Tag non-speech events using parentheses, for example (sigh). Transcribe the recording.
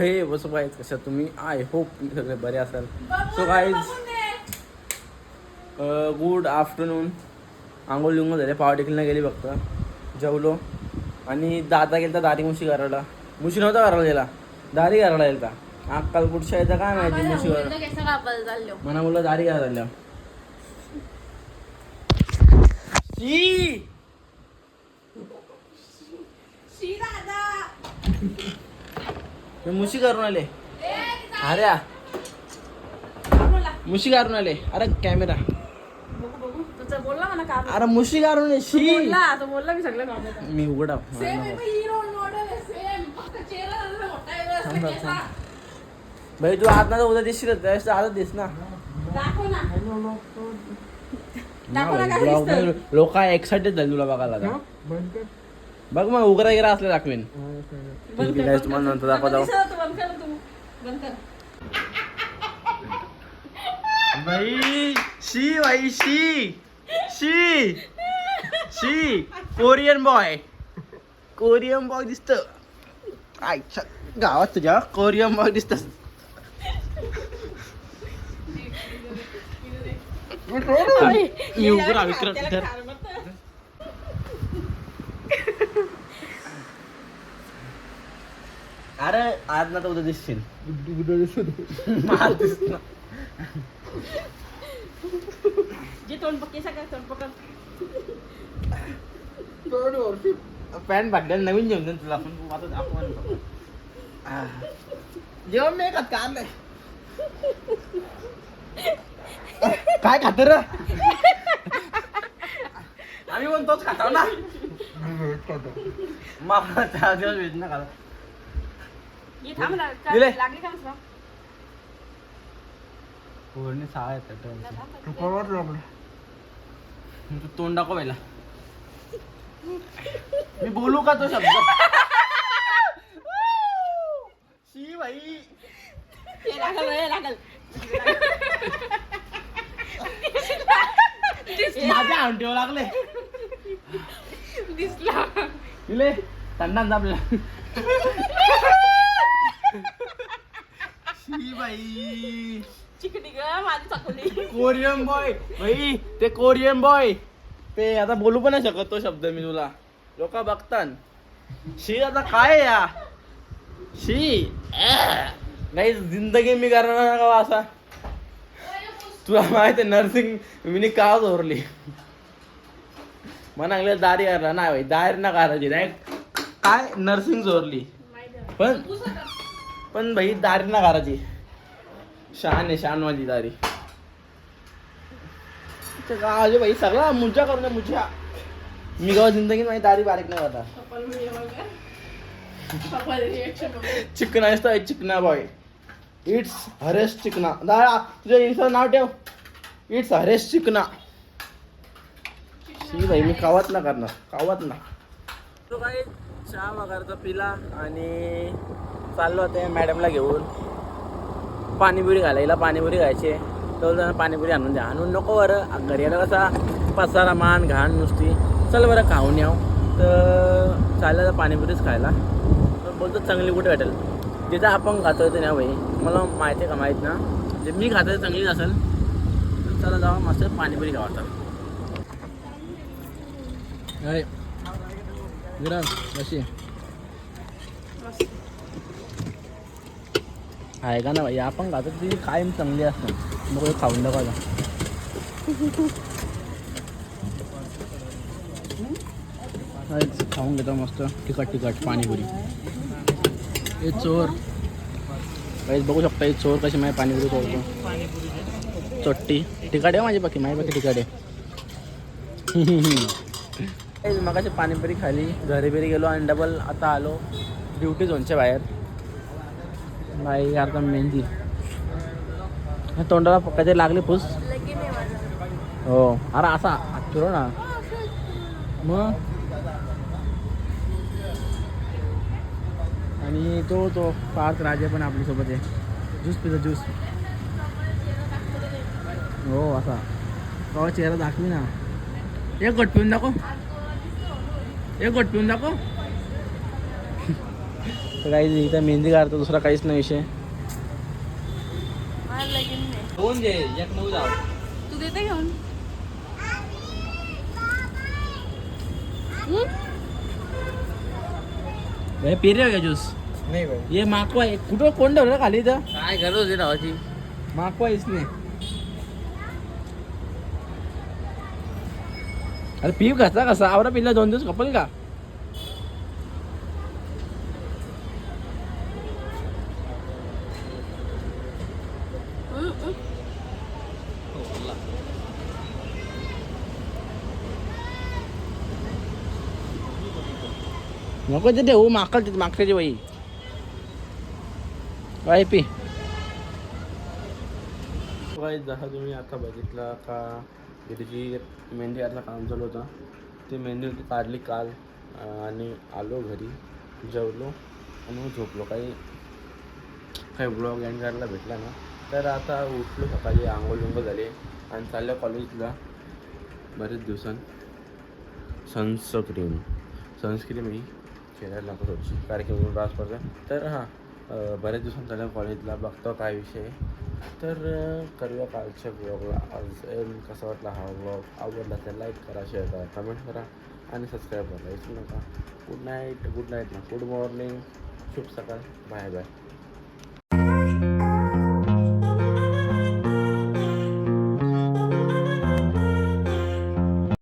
हे बस गाईज कशा तुम्ही? आय होप सगळे बरे असाल. सो गाईज गुड आफ्टरनून आंघोळ लिंगोळ झाले पाव टेकलीला गेली फक्त. जेवलो. आणि दादा गेलता दारी मुशी करायला मुशी नव्हता करायला गेला. दारी करायला गेलता. अक्काल कुठच्या यायचा काय माहिती मुशी मना मुलं दारी करायला झाल्या शी मी मुशी करून आले. अरे मुशी काढून आले. अरे कॅमेरा बघू बघू तुझं बोलला मला का अरे मुशी काढून ये, शी बोलला तो बोलला मी सगळं काम मी उघडा. सेम हिरो मॉडेल आहे सेम फक्त चेहरा जरा मोठा आहे बस, थांब, केसा. भाई तू आज ना उद्या दिसशील त्यावेळेस तर आजच दिस ना. दाखव ना. दाखव ना काय दिसतं लोक एक्साइटेड झाले तुला बघायला आता. बघ मग उघडा वगैरे असलं दाखवेन ठीक आहे guys, तुम्हाला नंतर दाखवत आहो. दिसत होतं, बंद कर तू बंद कर भाई शी भाई शी शी शी कोरियन बॉय कोरियन बॉय दिसत आयच्या गावात तुझ्या कोरियन बॉय दिसत मी उघडा विक्रम त्याला धर. अरे आज ना तर उद्या दिसशील. जे तोंड पक्के सगळं तोंड पॅन्ट भागल्याला नवीन जेवण तुला. आपण तू आता दाखव जेवण नाही खात का नाही काय खात र? आम्ही पण तोच खातो ना. मामा चार दिवस भेट ना खाला ये थांब ना का- दिले. लागली का मस्त पूर्ण सहा येतात थांब, तू तोंड दाखव पहिला. मी बोलू का तो शब्द? शी भाई हे लागल हे लागल. (laughs) माझ्या अंटीवर लागले. दिसला. दिले थंडा दाबला. (laughs) बाई. चिकटी ग माझी चकली कोरियन बॉय. भाई ते कोरियन बॉय. ते आता बोलू पण नाही शकत तो शब्द मी तुला. लोक बघतात शी आता काय आहे या? शी. नाही जिंदगी मी करणार का असा? तुला माहीत आहे नर्सिंग मी का झोरली म्हणा दारी करणार नाही भाई दारी ना करायची नाही काय? नर्सिंग झोरली पण पण भाई दारी ना करायची शान आहे शान माझी दारी गावाचे भाई सगळा मुजा करून द्या मुजा. मी गाव जिंदगी माझी दारी बारीक नाही होता. चिकना असतो चिकना बॉय इट्स हरेश चिकना. दादा तुझ्या इन्स्टा नाव ठेव. इट्स हरेश चिकना. शी भाई मी कावत ना करणार कावत ना. तो काही चहा वगैरेचा पिला आणि चाललो होते मॅडमला घेऊन. पाणीपुरी घालायला पाणीपुरी खायची तर जण पाणीपुरी आणून द्या. आणून नको बरं. घरी आलं कसा पसारा मान घाण नुसती. चल बरं खाऊन याव तर चाललं तर पाणीपुरीच खायला. तर बोलतो चांगली कुठे भेटेल? जिथं आपण खातो ते ना भाई. मला माहिती आहे का माहीत ना? जे मी खातो ते चांगलीच असेल. तर चला जावा मस्त पाणीपुरी खावा आता. विराज कशी आहे का ना भाई आपण खातो ती कायम चांगली असतं. मग खाऊन दाखवा खाऊन घेतो मस्त. तिखट तिखट पाणीपुरी. हे चोर. काहीच बघू शकता हे चोर कशी माझी पाणीपुरी चोरतो चोट्टी. तिखट आहे माझी बाकी माझी बाकी तिखट आहे. (laughs) मग पाणीपुरी खाली घरी बिरी गेलो आणि डबल आता आलो. ड्युटी झोनच्या बाहेर. नाही आता मेहंदी तोंडाला काहीतरी लागले फुस हो. अरे असा फिरो ना. मग? आणि तो तो पार्थ राजा पण आपल्यासोबत आहे. Juice pizza juice. हो असा. तो चेहरा दाखवी ना. एक गोट पिऊन दाखव. एक गोट पिऊन दाखव. तर काही इथं मेहंदी काढतो दुसरा काहीच नाही विषय. दोन जे एक नऊ जाऊ. तू देते घेऊन? का ज्यूस? नाही भाई ये माकवा आहे कुठं कोण ठेवलं खाली इथं? काय गरज होती रावाची माकवा नाही. अरे पीप घातला कसा? आवरा पिल्ला दोन दिवस कपल का? नको ते देऊ माकड तिथे मागच्याची बाई काय पी जसं तुम्ही आता बघितलं का तिची मेहंदी आता काम चालू होतं ती मेहंदी काढली काल आणि आलो घरी जेवलो आणि मग झोपलो काही काही ब्लॉग एंड करायला भेटला ना तर आता उठलो सकाळी आंघोळ लुंग झाले आणि चालल्या कॉलेजला बरेच दिवसां सनस्क्रीम सनस्क्रीम ही फिरायला लागत होती कारण की पडतो तर हां बऱ्याच दिवसांत चाललं कॉलेजला बघतो काय विषय. आहे. तर करूया कालच्या ब्लॉगला आज कसा वाटला हा ब्लॉग आवडला तर लाईक करा शेअर करा कमेंट करा आणि सबस्क्राईब करा. विसरू नका. गुड नाईट गुड नाईट ना गुड मॉर्निंग शुभ सकाळ. Bye bye